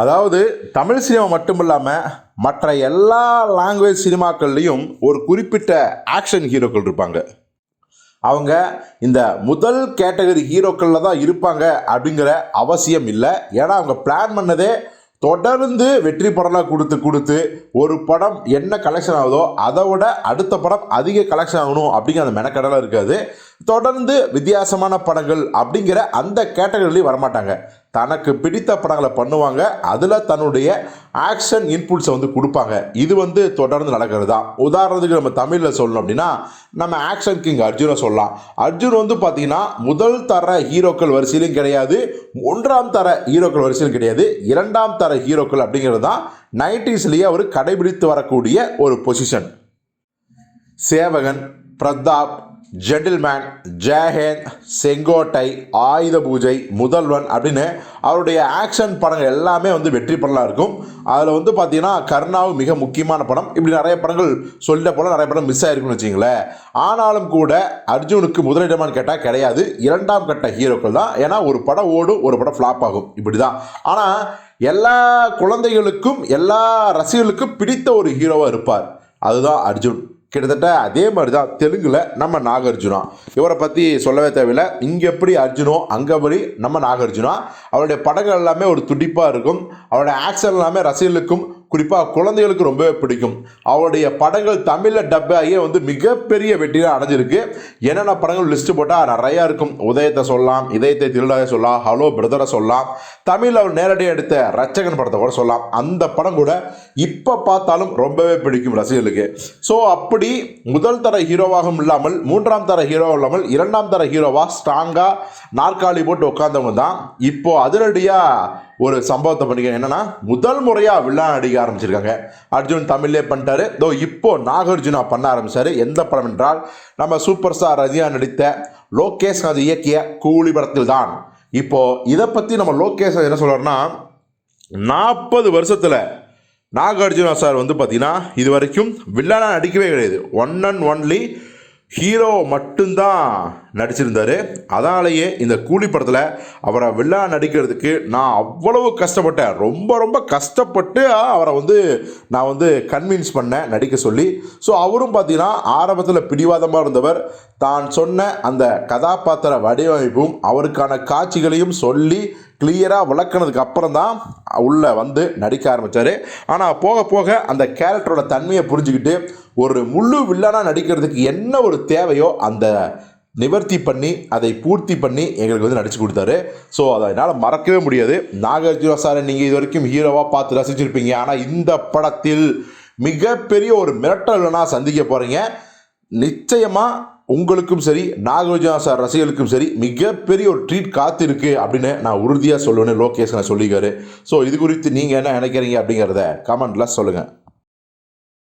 அதாவது தமிழ் சினிமா மட்டும் இல்லாமல் மற்ற எல்லா லாங்குவேஜ் சினிமாக்கள்லேயும் ஒரு குறிப்பிட்ட ஆக்ஷன் ஹீரோக்கள் இருப்பாங்க. அவங்க இந்த முதல் கேட்டகரி ஹீரோக்களில் தான் இருப்பாங்க அப்படிங்கிற அவசியம் இல்லை. ஏன்னா அவங்க பிளான் பண்ணதே தொடர்ந்து வெற்றி படம்லாம் கொடுத்து கொடுத்து ஒரு படம் என்ன கலெக்ஷன் ஆகுதோ அதை விட அடுத்த படம் அதிக கலெக்ஷன் ஆகணும் அப்படிங்கிற அந்த மெனக்கடலாம் இருக்காது. தொடர்ந்து வித்தியாசமான படங்கள் அப்படிங்கிற அந்த கேட்டகரிலையும் வரமாட்டாங்க. தனக்கு பிடித்த படங்களை பண்ணுவாங்க. அதில் தன்னுடைய ஆக்ஷன் இன்புட்ஸை வந்து கொடுப்பாங்க. இது வந்து தொடர்ந்து நடக்கிறது? தான் உதாரணத்துக்கு நம்ம தமிழில் சொல்லணும் அப்படின்னா நம்ம ஆக்ஷன் கிங் அர்ஜுனை சொல்லலாம். அர்ஜுன் வந்து பார்த்தீங்கன்னா முதல் தர ஹீரோக்கள் வரிசையிலும் கிடையாது. ஒன்றாம் தர ஹீரோக்கள் வரிசையிலும் கிடையாது. இரண்டாம் தர ஹீரோக்கள் அப்படிங்கிறது தான் நைன்டிஸ்லேயே அவர் கடைபிடித்து வரக்கூடிய ஒரு பொசிஷன் சேவகன் பிரதாப் ஜென்டில்மேன் ஜெயஹேந்த் செங்கோட்டை ஆயுத பூஜை முதல்வன் அப்படின்னு அவருடைய ஆக்ஷன் படங்கள் எல்லாமே வந்து வெற்றி படலாக இருக்கும். அதில் வந்து பார்த்தீங்கன்னா கர்ணாவும் மிக முக்கியமான படம். இப்படி நிறைய படங்கள் சொல்லிட்ட போல நிறைய படம் மிஸ் ஆகிருக்கும்னு வச்சிங்களேன் ஆனாலும் கூட அர்ஜுனுக்கு முதலிடமான்னு கேட்டால் கிடையாது. இரண்டாம் கட்ட ஹீரோக்கள் தான். ஏன்னா ஒரு படம் ஓடும் ஒரு படம் ஃப்ளாப் ஆகும். இப்படி தான் ஆனால் எல்லா குழந்தைகளுக்கும் எல்லா ரசிகர்களுக்கும் பிடித்த ஒரு ஹீரோவாக இருப்பார். அதுதான் அர்ஜுன். கிட்டத்தட்ட அதே மாதிரி தான் தெலுங்கில் நம்ம நாகார்ஜுனா. இவரை பற்றி சொல்லவே தேவையில்லை. இங்கே எப்படி அர்ஜுனோ அங்கேபடி நம்ம நாகார்ஜுனா அவருடைய படங்கள் எல்லாமே ஒரு துடிப்பாக இருக்கும். அவருடைய ஆக்ஷன் எல்லாமே ரசிகர்களுக்கும் குறிப்பாக குழந்தைகளுக்கு ரொம்பவே பிடிக்கும். அவருடைய படங்கள் தமிழில் டப் ஆகியே வந்து மிகப்பெரிய வெற்றியை அடைஞ்சிருக்கு. என்னென்ன படங்கள் லிஸ்ட்டு போட்டால் நிறையா இருக்கும். உதயத்தை சொல்லலாம் இதயத்தை திருடாக சொல்லலாம் ஹலோ பிரதரை சொல்லலாம். தமிழில் அவர் நேரடியாக எடுத்த ரச்சகன் படத்தை கூட சொல்லலாம். அந்த படம் கூட இப்போ பார்த்தாலும் ரொம்பவே பிடிக்கும் ரசிகர்களுக்கு. ஸோ அப்படி முதல் தர ஹீரோவாகவும் இல்லாமல் மூன்றாம் தர ஹீரோவாக இல்லாமல் இரண்டாம் தர ஹீரோவாக ஸ்ட்ராங்காக நாற்காலி போட்டு உட்காந்தவங்க தான். இப்போது அதிரடியாக ஒரு சம்பவத்தை பண்ணிக்க என்னென்னா முதல் முறையாக வில்லா நடிக்க ஆரம்பிச்சிருக்காங்க. அர்ஜுன் தமிழ்லே பண்ணிட்டாரு. தோ இப்போ நாகார்ஜுனா பண்ண ஆரம்பிச்சாரு. எந்த படம் என்றால் நம்ம சூப்பர் ஸ்டார் ரஜினா நடித்த லோகேஷ் அது இயக்கிய கூலி படத்தில் தான். இப்போ இதை பற்றி நம்ம லோகேஷ் என்ன சொல்றாருன்னா நாற்பது வருஷத்தில் நாகார்ஜுனா சார் வந்து பார்த்தீங்கன்னா இது வரைக்கும் வில்லனாக நடிக்கவே கிடையாது. ஒன் அண்ட் ஒன்லி ஹீரோ மட்டும்தான் நடிச்சிருந்தாரு. அதனாலேயே இந்த கூலி படத்தில் அவரை வில்லா நடிக்கிறதுக்கு நான் அவ்வளவு கஷ்டப்பட்டேன். ரொம்ப ரொம்ப கஷ்டப்பட்டு அவரை வந்து நான் வந்து கன்வின்ஸ் பண்ணேன் நடிக்க சொல்லி. ஸோ அவரும் பார்த்தீங்கன்னா ஆரம்பத்தில் பிடிவாதமாக இருந்தவர். தான் சொன்ன அந்த கதாபாத்திர வடிவமைப்பும் அவருக்கான காட்சிகளையும் சொல்லி கிளியராக விளக்குனதுக்கு அப்புறம் தான் உள்ளே வந்து நடிக்க ஆரம்பித்தார் ஆனால் போக போக அந்த கேரக்டரோட தன்மையை புரிஞ்சுக்கிட்டு ஒரு முழு வில்லனாக நடிக்கிறதுக்கு என்ன ஒரு தேவையோ அந்த நிவர்த்தி பண்ணி அதை பூர்த்தி பண்ணி எங்களுக்கு வந்து நடிச்சு கொடுத்தாரு. ஸோ அதை என்னால் மறக்கவே முடியாது. நாகார்ஜுனா சாரை நீங்கள் இது வரைக்கும் ஹீரோவாக பார்த்து ரசிச்சிருப்பீங்க. ஆனால் இந்த படத்தில் மிகப்பெரிய ஒரு மிரட்டல் வில்லனாக சந்திக்க போகிறீங்க நிச்சயமாக உங்களுக்கும் சரி நாகார்ஜுனா சார் ரசிகர்களுக்கும் சரி மிகப்பெரிய ஒரு ட்ரீட் காத்திருக்கு அப்படின்னு நான் உறுதியாக சொல்லுவேன்னு லோகேஷ் நான் சொல்லிக்காரு ஸோ இது குறித்து நீங்கள் என்ன நினைக்கிறீங்க அப்படிங்கிறத கமெண்ட்டில் சொல்லுங்கள்